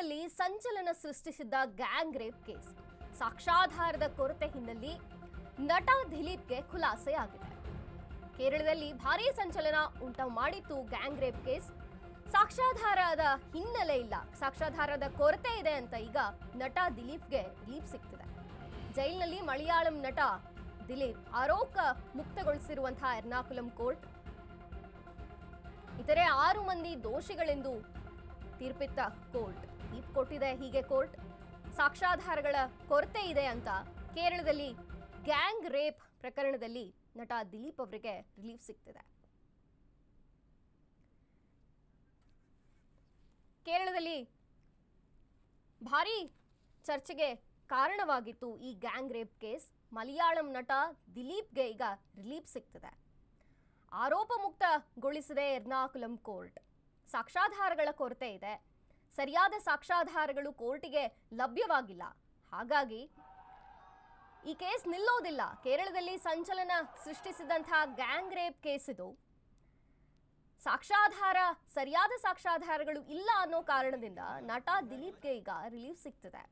ಕೇರಳದಲ್ಲಿ ಸಂಚಲನ ಸೃಷ್ಟಿಸಿದ್ದ ಗ್ಯಾಂಗ್ ರೇಪ್ ಕೇಸ್. ಸಾಕ್ಷಾಧಾರದ ಕೊರತೆ ಹಿನ್ನೆಲೆ ನಟ ದಿಲೀಪ್ಗೆ ಖುಲಾಸೆ ಆಗಿದೆ ಕೇರಳದಲ್ಲಿ ಭಾರೀ ಸಂಚಲನ ಉಂಟು ಮಾಡಿತ್ತು ಗ್ಯಾಂಗ್ ರೇಪ್ ಕೇಸ್. ಸಾಕ್ಷಾಧಾರದ ಹಿನ್ನೆಲೆ ಇಲ್ಲ. ಸಾಕ್ಷಾಧಾರದ ಕೊರತೆ ಇದೆ ಅಂತ ಈಗ ನಟ ದಿಲೀಪ್ಗೆ ದೀಪ್ ಸಿಗ್ತಿದೆ. ಜೈಲಿನಲ್ಲಿ ಮಲಯಾಳಂ ನಟ ದಿಲೀಪ್ ಆರೋಪ ಮುಕ್ತಗೊಳಿಸಿರುವಂತಹ ಎರ್ನಾಕುಲಂ ಕೋರ್ಟ್. ಇತರೆ ಆರು ಮಂದಿ ದೋಷಿಗಳೆಂದು ತೀರ್ಪಿತ್ತ ಕೋರ್ಟ್. ತೀರ್ಪು ಕೊಟ್ಟಿದೆ, ಹೀಗೆ ಕೋರ್ಟ್. ಸಾಕ್ಷ್ಯಾಧಾರಗಳ ಕೊರತೆ ಇದೆ ಅಂತ ಕೇರಳದಲ್ಲಿ ಗ್ಯಾಂಗ್ ರೇಪ್ ಪ್ರಕರಣದಲ್ಲಿ ನಟ ದಿಲೀಪ್ ಅವರಿಗೆ ರಿಲೀಫ್ ಸಿಗ್ತಿದೆ. ಕೇರಳದಲ್ಲಿ ಭಾರಿ ಚರ್ಚೆಗೆ ಕಾರಣವಾಗಿತ್ತು ಈ ಗ್ಯಾಂಗ್ ರೇಪ್ ಕೇಸ್. ಮಲಯಾಳಂ ನಟ ದಿಲೀಪ್ಗೆ ಈಗ ರಿಲೀಫ್ ಸಿಗ್ತಿದೆ. ಆರೋಪ ಮುಕ್ತಗೊಳಿಸಿದೆ ಎರ್ನಾಕುಲಂ ಕೋರ್ಟ್. ಸಾಕ್ಷ್ಯಾಧಾರಗಳ ಕೊರತೆ ಇದೆ. ಸರಿಯಾದ ಸಾಕ್ಷ್ಯಾಧಾರಗಳು ಕೋರ್ಟಿಗೆ ಲಭ್ಯವಾಗಿಲ್ಲ. ಹಾಗಾಗಿ ಈ ಕೇಸ್ ನಿಲ್ಲೋದಿಲ್ಲ. ಕೇರಳದಲ್ಲಿ ಸಂಚಲನ ಸೃಷ್ಟಿಸಿದಂತಹ ಗ್ಯಾಂಗ್ ರೇಪ್ ಕೇಸ್ ಇದು ಸಾಕ್ಷ್ಯಾಧಾರ, ಸರಿಯಾದ ಸಾಕ್ಷಾಧಾರಗಳು ಇಲ್ಲ ಅನ್ನೋ ಕಾರಣದಿಂದ ನಟ ದಿಲೀಪ್ಗೆ ಈಗ ರಿಲೀಫ್ ಸಿಗ್ತದೆ.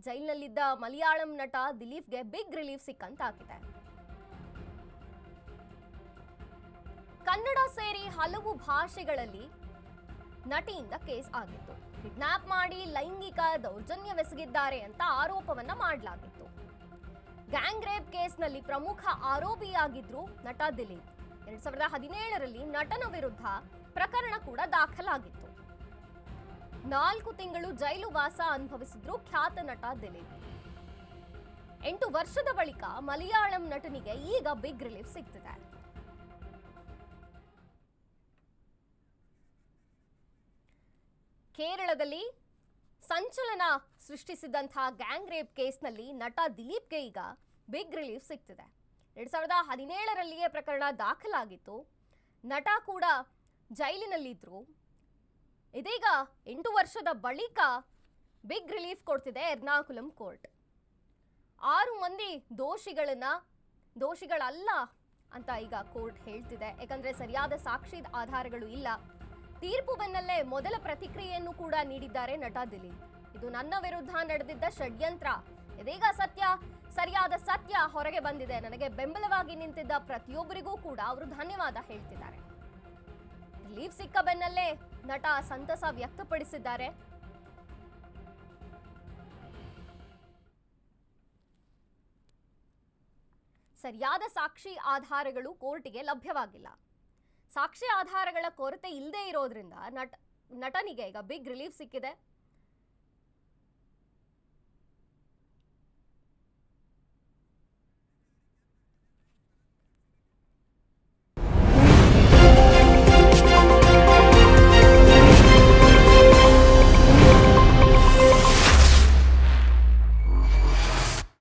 ಜೈಲಿನಲ್ಲಿದ್ದ ಮಲಯಾಳಂ ನಟ ದಿಲೀಪ್ಗೆ ಬಿಗ್ ರಿಲೀಫ್ ಸಿಕ್ಕಂತಾಗಿದೆ. ಕನ್ನಡ ಸೇರಿ ಹಲವು ಭಾಷೆಗಳಲ್ಲಿ ನಟಿಯಿಂದ ಕೇಸ್ ಆಗಿತ್ತು. ಕಿಡ್ನಾಪ್ ಮಾಡಿ ಲೈಂಗಿಕ ದೌರ್ಜನ್ಯವೆಸಗಿದ್ದಾರೆ ಅಂತ ಆರೋಪವನ್ನ ಮಾಡಲಾಗಿತ್ತು. ಗ್ಯಾಂಗ್ ರೇಪ್ ಕೇಸ್ನಲ್ಲಿ ಪ್ರಮುಖ ಆರೋಪಿಯಾಗಿದ್ರು ನಟ ದಿಲೀಪ್. ಎರಡ್ ಸಾವಿರದ ಹದಿನೇಳರಲ್ಲಿ ನಟನ ವಿರುದ್ಧ ಪ್ರಕರಣ ಕೂಡ ದಾಖಲಾಗಿತ್ತು. ನಾಲ್ಕು ತಿಂಗಳು ಜೈಲು ವಾಸ ಅನುಭವಿಸಿದ್ರು ಖ್ಯಾತ ನಟ ದಿಲೀಪ್. ಎಂಟು ವರ್ಷದ ಬಳಿಕ ಮಲಯಾಳಂ ನಟನಿಗೆ ಈಗ ಬಿಗ್ ರಿಲೀಫ್ ಸಿಗ್ತಿದೆ. ಕೇರಳದಲ್ಲಿ ಸಂಚಲನ ಸೃಷ್ಟಿಸಿದಂತಹ ಗ್ಯಾಂಗ್ ರೇಪ್ ಕೇಸ್ನಲ್ಲಿ ನಟ ದಿಲೀಪ್ಗೆ ಈಗ ಬಿಗ್ ರಿಲೀಫ್ ಸಿಗ್ತಿದೆ. ಎರಡು ಸಾವಿರದ ಹದಿನೇಳರಲ್ಲಿಯೇ ಪ್ರಕರಣ ದಾಖಲಾಗಿತ್ತು. ನಟ ಕೂಡ ಜೈಲಿನಲ್ಲಿದ್ದರು ಇದೀಗ ಎಂಟು ವರ್ಷದ ಬಳಿಕ ಬಿಗ್ ರಿಲೀಫ್ ಕೊಡ್ತಿದೆ ಎರ್ನಾಕುಲಂ ಕೋರ್ಟ್. ಆರು ಮಂದಿ ದೋಷಿಗಳನ್ನ, ದೋಷಿಗಳಲ್ಲ ಅಂತ ಈಗ ಕೋರ್ಟ್ ಹೇಳ್ತಿದೆ. ಯಾಕಂದ್ರೆ ಸರಿಯಾದ ಸಾಕ್ಷಿ ಆಧಾರಗಳು ಇಲ್ಲ. ತೀರ್ಪು ಬೆನ್ನಲ್ಲೇ ಮೊದಲ ಪ್ರತಿಕ್ರಿಯೆಯನ್ನು ಕೂಡ ನೀಡಿದ್ದಾರೆ ನಟ ದಿಲೀಪ್. ಇದು ನನ್ನ ವಿರುದ್ಧ ನಡೆದಿದ್ದ ಷಡ್ಯಂತ್ರ. ಇದೀಗ ಸತ್ಯ, ಸರಿಯಾದ ಸತ್ಯ ಹೊರಗೆ ಬಂದಿದೆ. ನನಗೆ ಬೆಂಬಲವಾಗಿ ನಿಂತಿದ್ದ ಪ್ರತಿಯೊಬ್ಬರಿಗೂ ಕೂಡ ಅವರು ಧನ್ಯವಾದ ಹೇಳ್ತಿದ್ದಾರೆ. ದಿಲೀಪ್ ಸಿಕ್ಕ ಬೆನ್ನಲ್ಲೇ ನಟ ಸಂತಸ ವ್ಯಕ್ತಪಡಿಸಿದ್ದಾರೆ. ಸರಿಯಾದ ಸಾಕ್ಷಿ ಆಧಾರಗಳು ಕೋರ್ಟಿಗೆ ಲಭ್ಯವಾಗಿಲ್ಲ. ಸಾಕ್ಷಿ ಆಧಾರಗಳ ಕೊರತೆ ಇಲ್ಲದೆ ಇರೋದ್ರಿಂದ ನಟ ನಟನಿಗೆ ಈಗ ಬಿಗ್ ರಿಲೀಫ್ ಸಿಕ್ಕಿದೆ.